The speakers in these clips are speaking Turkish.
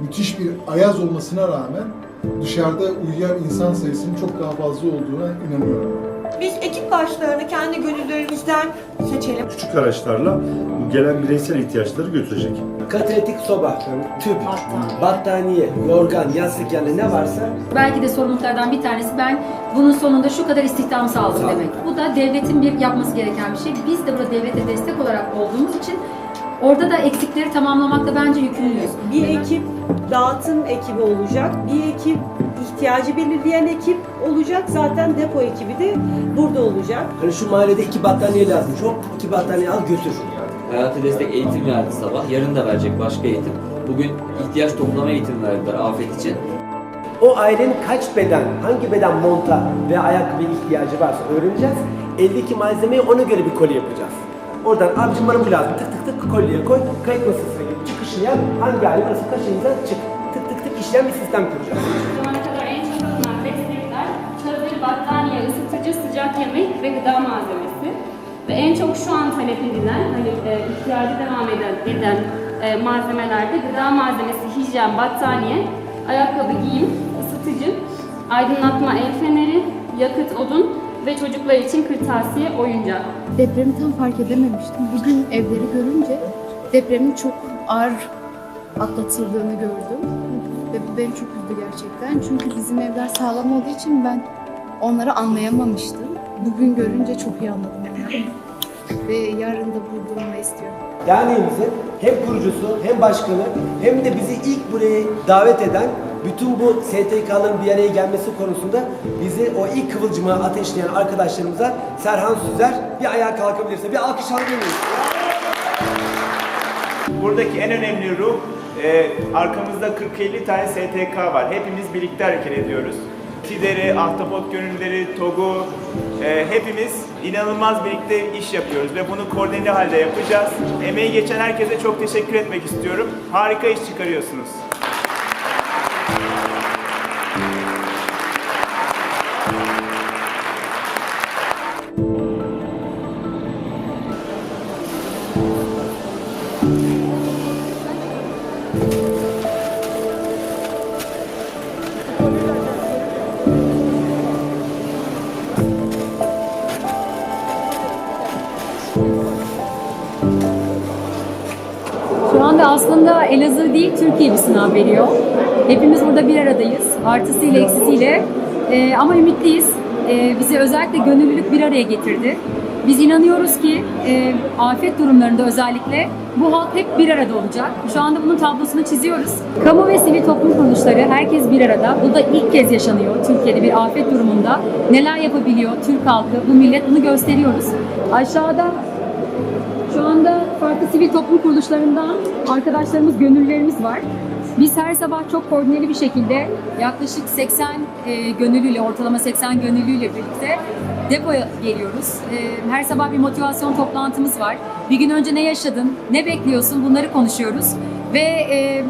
müthiş bir ayaz olmasına rağmen dışarıda uyuyan insan sayısının çok daha fazla olduğuna inanıyorum. Biz ekip başlarını kendi gönüllerimizden seçelim. Küçük araçlarla gelen bireysel ihtiyaçları götürecek. Katretik soba, tüp, battaniye, yorgan, yastık yani ne varsa Belki de sorumluluklardan bir tanesi ben bunun sonunda şu kadar istihdam sağladım demek. Bu da devletin bir yapması gereken bir şey. Biz de burada devlete destek olarak olduğumuz için orada da eksikleri tamamlamakta bence yükümlüyüz. Bir ekip dağıtım ekibi olacak. Bir ekip ihtiyacı belirleyen ekip olacak. Zaten depo ekibi de burada olacak. hani şu mahallede iki battaniye lazım. Çok iki battaniye al götür. Hayati destek eğitim verdi sabah. Yarın da verecek başka eğitim. Bugün ihtiyaç toplama eğitim verdiler afet için. O ailenin kaç beden, hangi beden monta ve ayakkabı ihtiyacı varsa öğreneceğiz. Eldeki malzemeyi ona göre bir koli yapacağız. Oradan abicim bana bu lazım. Tık tık tık kolye koy. Kayıt masasına git. Çıkışını yap. Hangi aile nasıl kaçınca çık. Tık tık tık işleyen bir sistem kuracağız. Şu ana kadar en çok alınan destekler çadır, battaniye, ısıtıcı, sıcak yemek ve gıda malzemesi. Ve en çok şu an talep edilen, hani e, ihtiyacı devam eden, eden e, malzemelerde gıda malzemesi, hijyen, battaniye, ayakkabı, giyim, ısıtıcı, aydınlatma, el feneri, yakıt, odun ve çocuklar için kırtasiye, oyuncak. Depremi tam fark edememiştim. Bugün evleri görünce depremin çok ağır atlatıldığını gördüm. Ve bu beni çok üzdü gerçekten. Çünkü bizim evler sağlam olduğu için ben onları anlayamamıştım. Bugün görünce çok iyi anladım onları. Ve yarın da olmayı istiyorum. Derneğimizin hem kurucusu hem başkanı hem de bizi ilk buraya davet eden bütün bu STK'ların bir araya gelmesi konusunda bizi o ilk kıvılcıma ateşleyen arkadaşlarımıza Serhan Süzer bir ayağa kalkabilirse bir alkış alabilir miyiz? Buradaki en önemli ruh, e, arkamızda 40-50 tane STK var. Hepimiz birlikte hareket ediyoruz. Tideri, Ahtapot Gönülleri, TOG'u, e, hepimiz inanılmaz birlikte iş yapıyoruz ve bunu koordineli halde yapacağız. Emeği geçen herkese çok teşekkür etmek istiyorum. Harika iş çıkarıyorsunuz. Anda aslında Elazığ değil Türkiye bir sınav veriyor. Hepimiz burada bir aradayız. Artısıyla eksisiyle. Ee, ama ümitliyiz. Ee, bizi özellikle gönüllülük bir araya getirdi. Biz inanıyoruz ki e, afet durumlarında özellikle bu halk hep bir arada olacak. Şu anda bunun tablosunu çiziyoruz. Kamu ve sivil toplum kuruluşları herkes bir arada. Bu da ilk kez yaşanıyor Türkiye'de bir afet durumunda. Neler yapabiliyor Türk halkı, bu millet bunu gösteriyoruz. Aşağıda şu anda farklı sivil toplum kuruluşlarından arkadaşlarımız, gönüllülerimiz var. Biz her sabah çok koordineli bir şekilde yaklaşık 80 e, gönüllüyle, ortalama 80 gönüllüyle birlikte depoya geliyoruz. E, her sabah bir motivasyon toplantımız var. Bir gün önce ne yaşadın, ne bekliyorsun bunları konuşuyoruz. Ve e,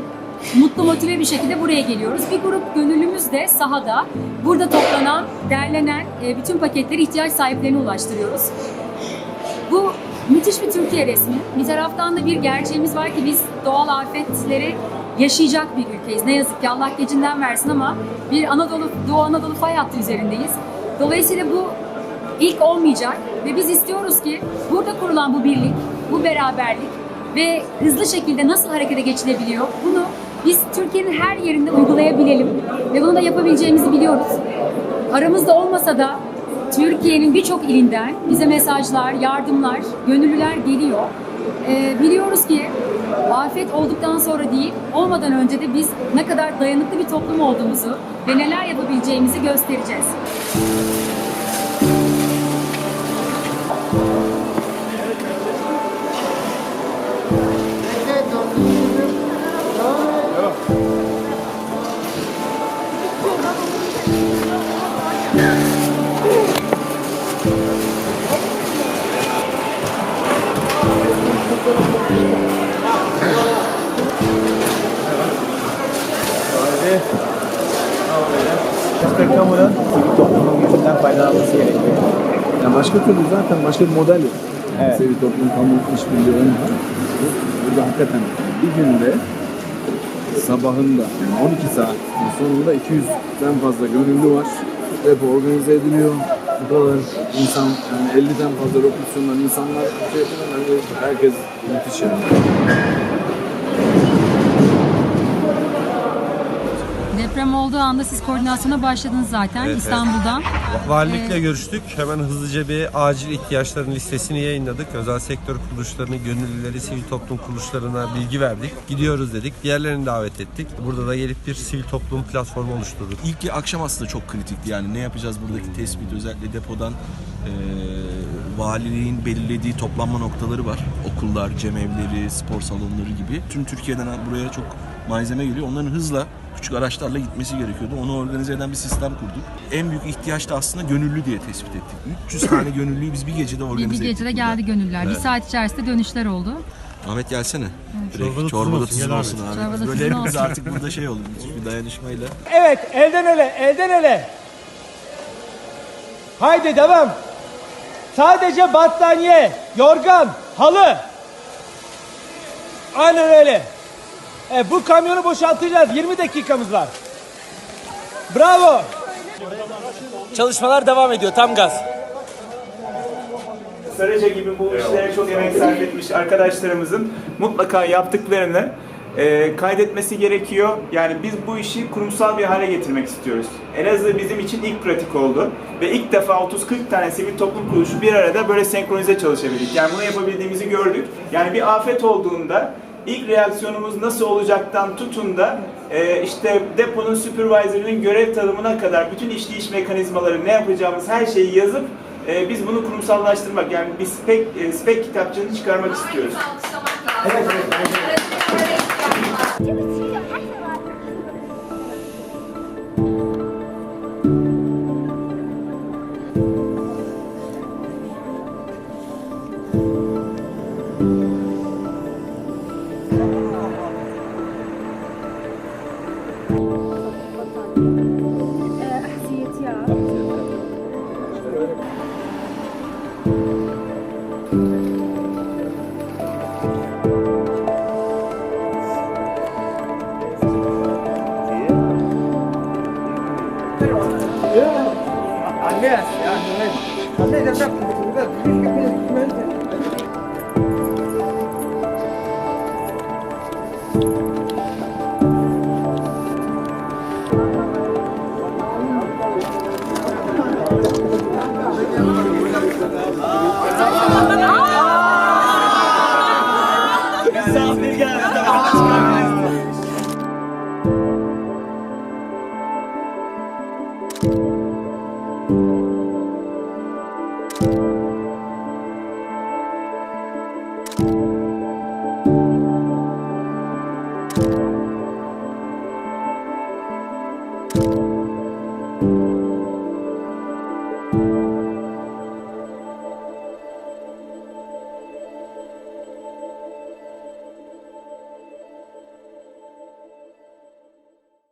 mutlu motive bir şekilde buraya geliyoruz. Bir grup gönüllümüz de sahada burada toplanan, derlenen e, bütün paketleri ihtiyaç sahiplerine ulaştırıyoruz. Müthiş bir Türkiye resmi. Bir taraftan da bir gerçeğimiz var ki biz doğal afetleri yaşayacak bir ülkeyiz. Ne yazık ki Allah gecinden versin ama bir Anadolu, Doğu Anadolu fay hattı üzerindeyiz. Dolayısıyla bu ilk olmayacak ve biz istiyoruz ki burada kurulan bu birlik, bu beraberlik ve hızlı şekilde nasıl harekete geçilebiliyor bunu biz Türkiye'nin her yerinde uygulayabilelim ve bunu da yapabileceğimizi biliyoruz. Aramızda olmasa da Türkiye'nin birçok ilinden bize mesajlar, yardımlar, gönüllüler geliyor. Ee, biliyoruz ki afet olduktan sonra değil, olmadan önce de biz ne kadar dayanıklı bir toplum olduğumuzu ve neler yapabileceğimizi göstereceğiz. Kamunun sivil toplumun gücünden faydalanması gerekiyor. Yani başka türlü zaten başka bir model yok. Evet. Sivil toplum, kamu işbirliği var. Burada hakikaten bir günde sabahında yani 12 saatin sonunda 200'den fazla gönüllü var. Depo organize ediliyor. Bu kadar insan yani 50'den fazla lokasyondan insanlar şey yapıyor. Yani herkes müthiş yani. Deprem olduğu anda siz koordinasyona başladınız zaten İstanbul'dan. Valilikle görüştük. Hemen hızlıca bir acil ihtiyaçların listesini yayınladık. Özel sektör kuruluşlarını, gönüllüleri, sivil toplum kuruluşlarına bilgi verdik. Gidiyoruz dedik. Diğerlerini davet ettik. Burada da gelip bir sivil toplum platformu oluşturduk. İlk akşam aslında çok kritikti yani ne yapacağız buradaki tespit özellikle depodan eee valiliğin belirlediği toplanma noktaları var. Okullar, cemevleri, spor salonları gibi. Tüm Türkiye'den buraya çok malzeme geliyor. Onların hızla küçük araçlarla gitmesi gerekiyordu. Onu organize eden bir sistem kurduk. En büyük ihtiyaç da aslında gönüllü diye tespit ettik. 300 tane gönüllüyü biz bir gecede Bir, organize bir ettik. gecede burada. geldi gönüllüler. Bir Evet. saat içerisinde dönüşler oldu. Ahmet gelsene. Direkt Çorbada çorbada, tuzun olsun, abi. Çorbada Böyle hepimiz olsun. artık burada şey oldu. bir dayanışmayla. Evet, elden ele, elden ele. Haydi devam. Sadece battaniye, yorgan, halı. Aynen öyle. E, bu kamyonu boşaltacağız. 20 dakikamız var. Bravo. Çalışmalar devam ediyor. Tam gaz. Sarıca gibi bu işlere çok emek sarf etmiş arkadaşlarımızın mutlaka yaptıklarını e, kaydetmesi gerekiyor. Yani biz bu işi kurumsal bir hale getirmek istiyoruz. Elazığ bizim için ilk pratik oldu. Ve ilk defa 30-40 tane sivil toplum kuruluşu bir arada böyle senkronize çalışabildik. Yani bunu yapabildiğimizi gördük. Yani bir afet olduğunda ilk reaksiyonumuz nasıl olacaktan tutun da e, işte deponun supervisor'ının görev tanımına kadar bütün işleyiş mekanizmaları ne yapacağımız her şeyi yazıp e, biz bunu kurumsallaştırmak yani bir spek, e, spek kitapçığını çıkarmak istiyoruz. Misafir